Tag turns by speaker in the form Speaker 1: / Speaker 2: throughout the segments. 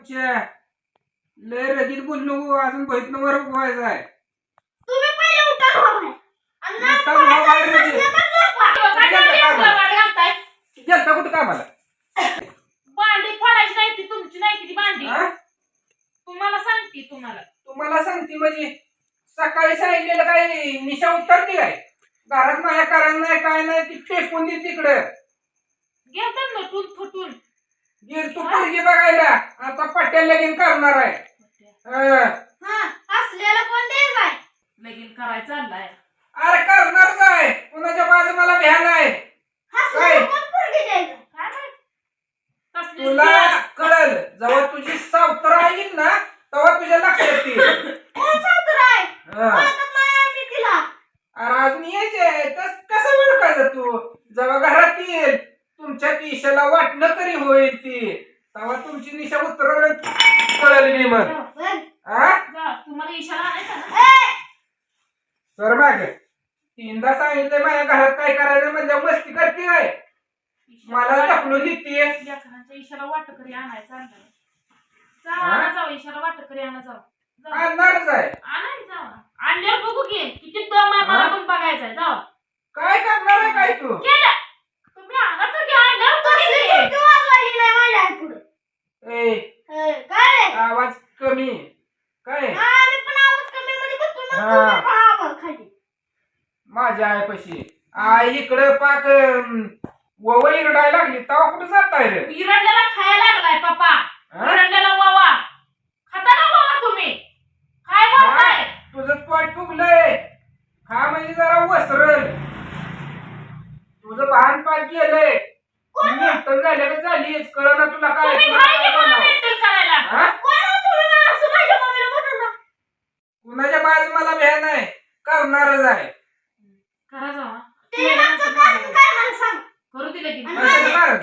Speaker 1: तुमच्या लय रगीत बोल नको अजून बहितनं वर व्हायचं आहे.
Speaker 2: तुम्ही पहिले उठा बाबा. आणि नाही
Speaker 1: उठा बाबा,
Speaker 2: पडायचं
Speaker 1: म्हणजे.
Speaker 2: नसलं तर झोपा.
Speaker 3: काय
Speaker 1: गेलता कुठं कामाला?
Speaker 3: भांडी फोडायची नाही ती तुमची नाही ती भांडी.
Speaker 1: हा?
Speaker 3: तुम्हाला सांगते तुम्हाला.
Speaker 1: तुम्हाला सांगते म्हणजे सकाळी सांगितलेलं काय निशा उतरली काय? घरात माझ्या कारण नाही काय नाही ती फेकून दे तिकडं.
Speaker 3: घेतात नटून फुटून
Speaker 1: गिर तू पोरगी बघायला आता पट्ट्या लगीन करणार आहे हं.
Speaker 2: हा, असलेलं कोण द्यायचं आहे?
Speaker 3: लगीन करायचं चाललाय
Speaker 1: अरे करणारच आहे कुणाच्या
Speaker 2: कोण पोरगी?
Speaker 3: काय माहीत?
Speaker 1: तुला? कळल जेव्हा तुझी सावतर येईल ना तेव्हा तुझ्या लक्षात येईल
Speaker 2: कोण सावत्र आहे?
Speaker 1: हं.
Speaker 2: ओळखत नाही आम्ही तिला.
Speaker 1: अरे अजून यायचे तर कसं ओळखायचं तू जेव्हा घरात येईल तुमच्या दिशेला वाटणं तरी होईल ती. तेव्हा तुमची दिशा उतरवलं. कळेल मी मग. हा
Speaker 3: जा, तुम्हाला इशारा आणायचा ना?
Speaker 2: ए,
Speaker 1: सर माग. तीनदा सांगितलं माझ्या घरात काय करायचं म्हणजे मस्ती करते काय मला ढकलून देते.
Speaker 3: लेकरांचा इशारा वाटकरी आणायचा
Speaker 1: हा?
Speaker 3: इशारा वाटकरी आणा जाऊ.
Speaker 1: आणणारच आहे
Speaker 3: आणाय जाऊ आणल्यावर बघू की किती दम आहे मला? पण बघायचंय. जाऊ.
Speaker 1: काय करणार आहे काय तू?
Speaker 3: केलं तुम्ही आणा तर घ्या आणल्यावर
Speaker 2: कसली
Speaker 3: बघू की.
Speaker 2: चिमटी वाजवायची नाही माझ्या पुढं.
Speaker 1: ए
Speaker 2: ए, काय रे?
Speaker 1: आवाज कमी काय?
Speaker 2: खाली.
Speaker 1: माझ्या आईपाशी. आई इकडे पाक ववई इरडायला लागली. तेव्हा कुठे जात आहे रे?
Speaker 3: इरडलेला खायला लागलाय पप्पा? इरडलेला वावा. खाता का वावा तुम्ही. काय बोलताय
Speaker 1: तुझं पोट फुगलंय. खा म्हणजे जरा वसरल. तुझं भान पाक गेलंय झालीच कळ ना तुला काय?
Speaker 3: तुम्ही
Speaker 1: तुला
Speaker 3: काय
Speaker 1: काय
Speaker 3: की मला
Speaker 1: बनावं?
Speaker 3: मेंटल करायला.
Speaker 1: हा?
Speaker 2: कोण आहे तुम्ही मला असं माझ्या मम्मीला बोलू नका.
Speaker 1: कुणाच्या बाजू मला भ्या नाही. करणारच आहे.
Speaker 3: करा जावा
Speaker 2: ते येण्याचं कारण काय मला सांग.
Speaker 3: करू दिलं की.
Speaker 1: कशाला कारण?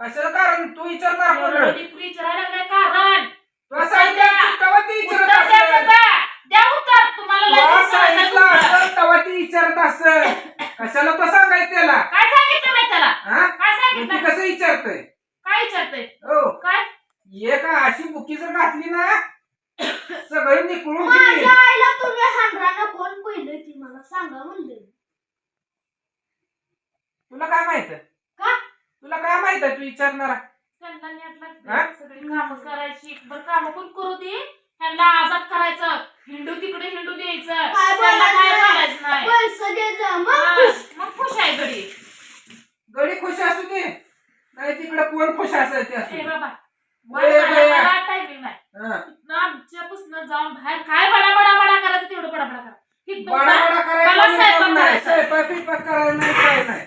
Speaker 1: कशाला कारण? तू विचारणार
Speaker 3: विचारायला लागलाय कारण
Speaker 1: तुला सांगितलं तेव्हा ती विचारत
Speaker 3: उत्तर द्या
Speaker 1: असेल.
Speaker 3: त्याचा. द्या. उत्तर. तुम्हाला
Speaker 1: तुला
Speaker 3: लगेच
Speaker 1: सांगितलं
Speaker 3: सांगायचं
Speaker 1: असेल तेव्हा ती विचारत असेल. कशाला तो सांगायचं त्याला
Speaker 3: काय सांगितलं मी त्याला
Speaker 1: हा
Speaker 3: काय
Speaker 1: मग ती
Speaker 3: सांगितलं
Speaker 1: कसं विचारतय
Speaker 3: काय विचारतंय
Speaker 1: हो
Speaker 3: काय
Speaker 1: ये का अशी बुकी जर घातली ना सगळी निकळून
Speaker 2: माझ्या
Speaker 1: गेली
Speaker 2: आईला तुम्ही हांडरानं कोण पहिलं
Speaker 1: तुला काय माहीत?
Speaker 2: का?
Speaker 1: तुला काय माहीत आहे तू विचारणार
Speaker 3: त्यांना नेट
Speaker 1: हा?
Speaker 3: लागते सगळी कामं करायची. बरं कामं पण करू दे? ह्यांना आजाद करायचं. हिंडू तिकडे हिंडू द्यायचं.
Speaker 2: काय
Speaker 3: त्यांना काय
Speaker 2: बोलायचं?
Speaker 3: बोलायचं नाही.
Speaker 2: पैसे द्यायचं. मग
Speaker 3: हा,
Speaker 2: खुश.
Speaker 3: मग खुश आहे घडी
Speaker 1: गडी खुश असू दे. नाही तिकडे कोण खुश असायचे असू
Speaker 3: ए
Speaker 1: दे.
Speaker 3: बाबा
Speaker 1: ए बया.
Speaker 3: टायमिंग नाही
Speaker 1: हा.
Speaker 3: इथनं आमच्यापासून जाऊन बाहेर काय बडा बडा बडा करायचं तेवढं बडा बडा करा इथनं
Speaker 1: बडा
Speaker 3: जा.
Speaker 1: बडा करायला
Speaker 3: मला
Speaker 1: कोणी
Speaker 3: स्वयंपाक
Speaker 1: कोण नाही
Speaker 3: करायचा.
Speaker 1: स्वयंपाक बिपाक करायला नाही काय नाही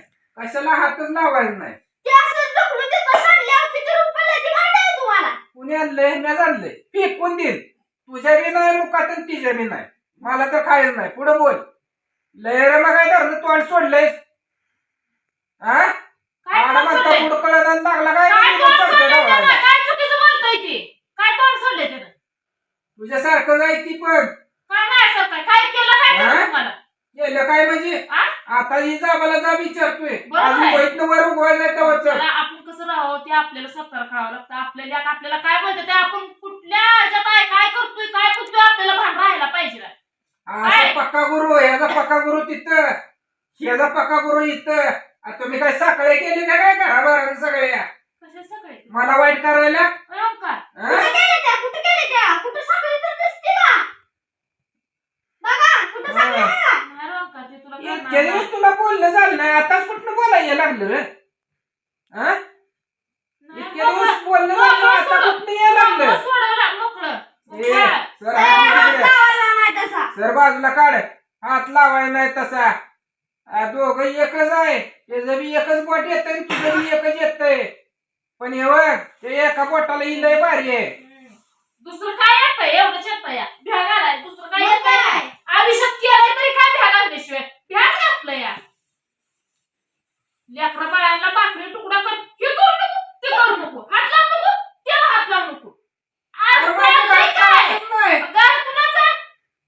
Speaker 1: कशाला हातच लावायचं नाही.
Speaker 2: ते असं ढकलून तिथं सांडल्यावर किती रुपये ती माहिती आहे तुम्हाला?
Speaker 1: कुणी आणलंय? मी आणलंय. फेकून देईल. तुझ्या बी नाही मुखात आणि तिच्या बी नाही. मला तर खायच नाही. पुढे बोल. लय रे मग काय धरणं तोंड सोडलंयस? हा
Speaker 3: काय
Speaker 1: आडा
Speaker 3: तोंड
Speaker 1: म्हणता
Speaker 3: सोडलंय?
Speaker 1: पुढं कळत आणि लागला काय
Speaker 3: काय
Speaker 1: तुझं
Speaker 3: तोंड
Speaker 1: चढतं
Speaker 3: सोडलंय. त्यानं? काय चुकीचं बोलतोय ते? काय तोंड सोडलंय त्यानं
Speaker 1: तुझ्यासारखं जाय ती पण.
Speaker 3: काय केलं काय
Speaker 1: हा?
Speaker 3: केलं तुम्हाला?
Speaker 1: गेलं काय म्हणजे?
Speaker 3: आ?
Speaker 1: आता ही जाबाला जा विचारतोय.
Speaker 3: बरोबर
Speaker 1: अजून
Speaker 3: आहे.
Speaker 1: वैतनं वर उगवायला तेव्हा चल
Speaker 3: त्याला आपण कसं राहावं ते आपल्याला स्वतः कळावं लागतं. आपल्याला आपल्याला काय म्हणतं ते आपण कुठल्या ह्याच्यात आहे काय करतोय काय करतोय आपल्याला भान राहायला पाहिजे
Speaker 1: असा? पक्का गुरु ह्याचा पक्का गुरु तिथं. ह्याचा पक्का गुरु इथं. आ, तुम्ही काय सकाळी केली का काय घराबाहेर सगळ्या
Speaker 3: कसे सगळे
Speaker 1: मला वाईट करायला? हा?
Speaker 2: कुठे गेले त्या? कुठे गेले त्या? कुठे सापडले तर दिसते का बघा कुठे. सापडले का
Speaker 3: नाही राव का ते तुला
Speaker 1: इतक्या. दिवस तुला बोलणं झालं नाही आताच कुठनं बोलायला लागलं रे हा? इतक्या दिवस बोलणं झालं आता कुठनं यायला लागलं ए. सर हात इकडे. सर बाजूला काढ हात लावाय नाही तसा आ, दोघं एकच आहे त्याचं बी एकच बोट येत तुझं बी एकच येतंय पण हे बघ ते एका बोटाला ही लय भारी आहे.
Speaker 3: दुसरं काय येतंय? एवढंच येतं या भ्या घालाय दुसरं काय
Speaker 2: मग
Speaker 3: येतंय?
Speaker 2: काय?
Speaker 3: आयुष्यात केलंय तरी काय भ्या घालण्याशिवाय भ्याच घातलं या. लेकरा बाळांना भाकरी तुकडा कर. हे करू नको. ते करू नको. हात लावू नको. त्याला हात लावू नको. आज
Speaker 1: अरे माझं
Speaker 3: चाललंय
Speaker 1: घर
Speaker 3: काय?
Speaker 1: काढून नाही.
Speaker 3: घर कुणाचं? आहे?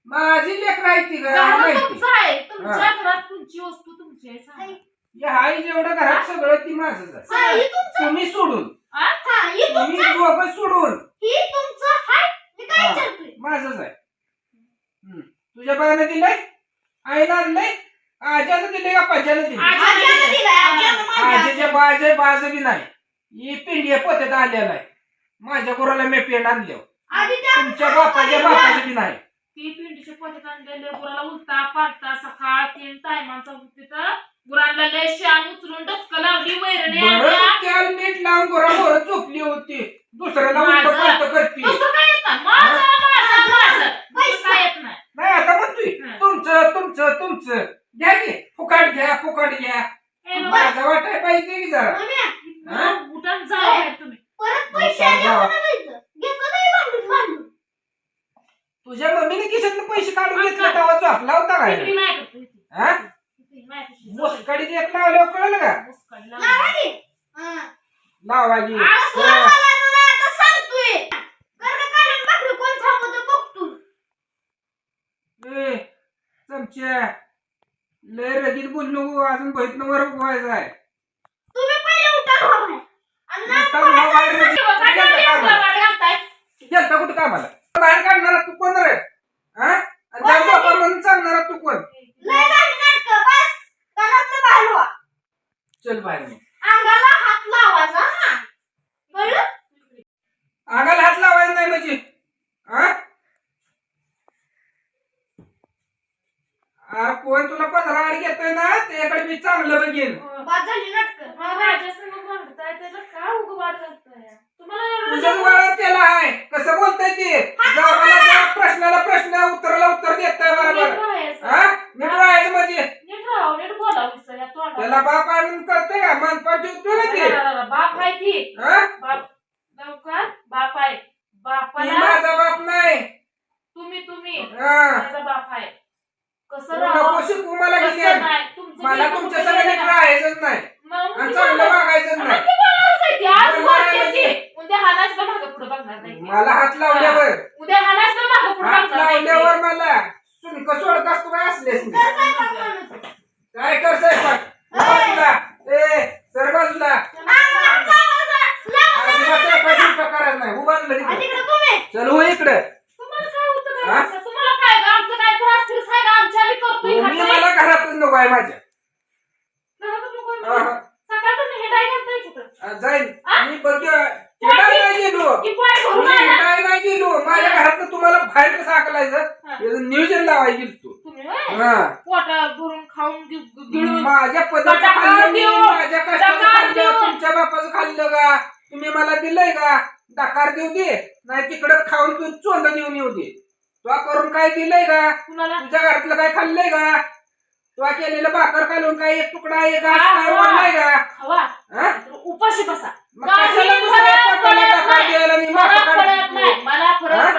Speaker 1: माझी लेकर आहे ती घर
Speaker 3: घर
Speaker 1: माहिती.
Speaker 3: तुमचं आहे. तुमच्या घरात तुमची वस्तू तुमची आहे. सांगा.
Speaker 1: हे हाय जेवढं घरात सगळं ती माझंच आहे.
Speaker 2: हा, हे तुमचं?
Speaker 1: तुम्ही सोडून?
Speaker 2: हा? हा, हे
Speaker 1: तुम्ही
Speaker 2: तुमचं
Speaker 1: दोघं सोडून
Speaker 2: ही तुमचं हाय मी काय
Speaker 1: हा.
Speaker 2: विचारतोय
Speaker 1: माझंच आहे. हम्म. तुझ्या बायानं दिलंय? आईनं आणलंय? आज्यानं दिलंय का पंजानं दिलंय?
Speaker 2: आज्यानं दिलंय, माझ्या.
Speaker 1: आजीच्या बाजे बाज बी नाही. ही पिंडी पोत्यात आलेला आहे. माझ्या गुराला मी पेंड आणले.
Speaker 2: आधी त्या
Speaker 1: तुमच्या बापाच्या बापाचे बी नाही.
Speaker 3: ती पिंडीच्या पोत्यात आणलेले गुराला उलटा पालता सकाळ तीन टायमांचा तिथं. गुरांना लय शान उचलून डचक लावली वैरणी
Speaker 1: बरं
Speaker 3: आणल्या.
Speaker 1: मीठ लावून गुरावर झोपली होती. दुसऱ्याला उलट
Speaker 3: माझं-
Speaker 1: पालट करते.
Speaker 3: तसं काय येत? नाही माझं माझं माझं तसं काय येत नाही
Speaker 1: नाही आता म्हणतोय
Speaker 3: हं.
Speaker 1: तुमचं तुमचं तुमचं घ्या की फुकाट घ्या फुकाट घ्या
Speaker 3: ए बाबा,
Speaker 1: माझा वाटाय पाहिजे की जरा
Speaker 2: मम्या,
Speaker 3: इथनं उठान जावा बाहेर तुम्ही
Speaker 2: परत पैसे आले
Speaker 1: जावा.
Speaker 2: म्हणून इथं. घेतलं नाही भांडून भांडून
Speaker 1: तुझ्या मम्मीने खिशातनं पैसे काढून घेतले तेव्हा झोपला होता काय
Speaker 3: इकडे इथे.
Speaker 1: हा
Speaker 3: इथे.
Speaker 1: मुसकडीत एक लावल्यावर कळलं का
Speaker 3: मुस्कान
Speaker 2: लावा
Speaker 3: लावली.
Speaker 2: की. हा.
Speaker 1: लावाजी
Speaker 2: आता सांगतोय. कोण थांबवतं.
Speaker 1: ए चमच्या लय रगीत बोल नको अजून बहितनं वर व्हायचं आहे
Speaker 2: तुम्ही पहिले उठा. आणि नाही
Speaker 1: म्हणजे.
Speaker 3: तेव्हा काय
Speaker 1: गेलता
Speaker 3: करते
Speaker 1: कामाला?
Speaker 3: आपला वाट घालताय?
Speaker 1: गेलता कुठं कामाला बाहेर काढणारा तू कोण रे हा आणि त्या बापा म्हणून सांगणारा तू कोण
Speaker 2: लय झाली नाटकं, बस. घरातनं बाहेर व्हा.
Speaker 1: चल बाहेर मग.
Speaker 2: अंगाला हात लावायचा हा. कळलं?
Speaker 1: अंगाला हात लावायचा नाही म्हणजे हा आ, कोण तुला पंधरा आड घेतोय ना त्याकडे मी
Speaker 2: झाली नाटकं.
Speaker 3: माझ्यासंग भांडताय त्याला उगं घालताय तुम्हाला एवढं
Speaker 1: आहे. कसं बोलताय ते? जवाला ज्या प्रश्नाला प्रश्न उत्तराला उत्तर देताय
Speaker 3: नीट
Speaker 1: बरोबर
Speaker 3: राहायचं.
Speaker 1: हा? नीट राहायचं म्हणजे?
Speaker 3: नीट राहावं, नीट बोलावं सगळ्या तोंडाला.
Speaker 1: त्याला बाप आणून करतोय का? मनपाट ठेवतो ना ते?
Speaker 3: बाप आहे ती.
Speaker 1: हा?
Speaker 3: बाप नौकर बाप आहे.
Speaker 1: ती
Speaker 3: बापाला
Speaker 1: माझा बाप नाही.
Speaker 3: तुम्ही तुम्ही.
Speaker 1: हा.
Speaker 3: माझा बाप आहे. कसं
Speaker 1: तू
Speaker 3: राहावं कसं नाही तुमचं
Speaker 1: मला
Speaker 3: मी
Speaker 1: तुमच्या
Speaker 3: कुठं गेलं?
Speaker 1: राहायचंच नाही
Speaker 3: मग
Speaker 1: आणि
Speaker 3: ती
Speaker 1: चांगलं
Speaker 3: मग
Speaker 1: नाही
Speaker 3: ती ती. आज बोलते ती.
Speaker 1: ती.
Speaker 3: मागं पुढे बघणार ती.
Speaker 1: मला हात लावल्यावर
Speaker 3: उद्या हाणाच मागं पुढे
Speaker 1: हात
Speaker 3: बघणार नाही ती.
Speaker 1: लावल्यावर मला सुनक सोडत असतो काय असलेस मी
Speaker 2: काय
Speaker 1: कर स्वयंपाक बाजूला ए सर बाजूला
Speaker 2: अंगाला हात लावायचा. लावा.
Speaker 1: अजिबात स्वयंपाक बियंपाक करायचं नाही उभा
Speaker 2: आणि
Speaker 1: तिकडे. चल हो इकडे
Speaker 3: तुम्हाला काय होतं काय
Speaker 1: हा?
Speaker 3: करायचं? तुम्हाला काय गं? आमचं काय त्रास फिरस आहे का? आमच्या आम्ही करतोय,
Speaker 1: तुम्ही
Speaker 3: खातोय.
Speaker 1: मला घरातच नको आहे माझ्या हा, हा. आ,
Speaker 3: आ?
Speaker 1: मी बघ हिंडाय नाही गेलो. मी? हिंडाय नाही माझ्या घरात तुम्हाला बाहेर कसं हाकलायचं?
Speaker 3: हा.
Speaker 1: याचं नियोजन लावायला गेलो तू
Speaker 3: तुम्ही होय?
Speaker 1: हा.
Speaker 3: पोटा भरून खाऊन गि- गि- गिळून
Speaker 1: माझ्या पदाचं खाल्लं मी.
Speaker 3: देऊ,
Speaker 1: माझ्या कष्टाचं खाल्लं.
Speaker 3: देऊ.
Speaker 1: तुमच्या बापाचं खाल्लं का? तुम्ही मला दिलंय का? डकार देऊ दे. नाही तिकडं खाऊन पिऊन चोंद देऊन येऊ दे. तुला करून काय दिलंय का?
Speaker 3: कुणाला?
Speaker 1: तुझ्या घरातलं काय खाल्लंय का? तुला केलेलं भाकर घालून काय एक तुकडा एक काय का
Speaker 3: हवा
Speaker 1: हा?
Speaker 3: उपाशी बसा
Speaker 1: मग कशाला दुसऱ्या पोटाला
Speaker 3: नाही. मला? फरक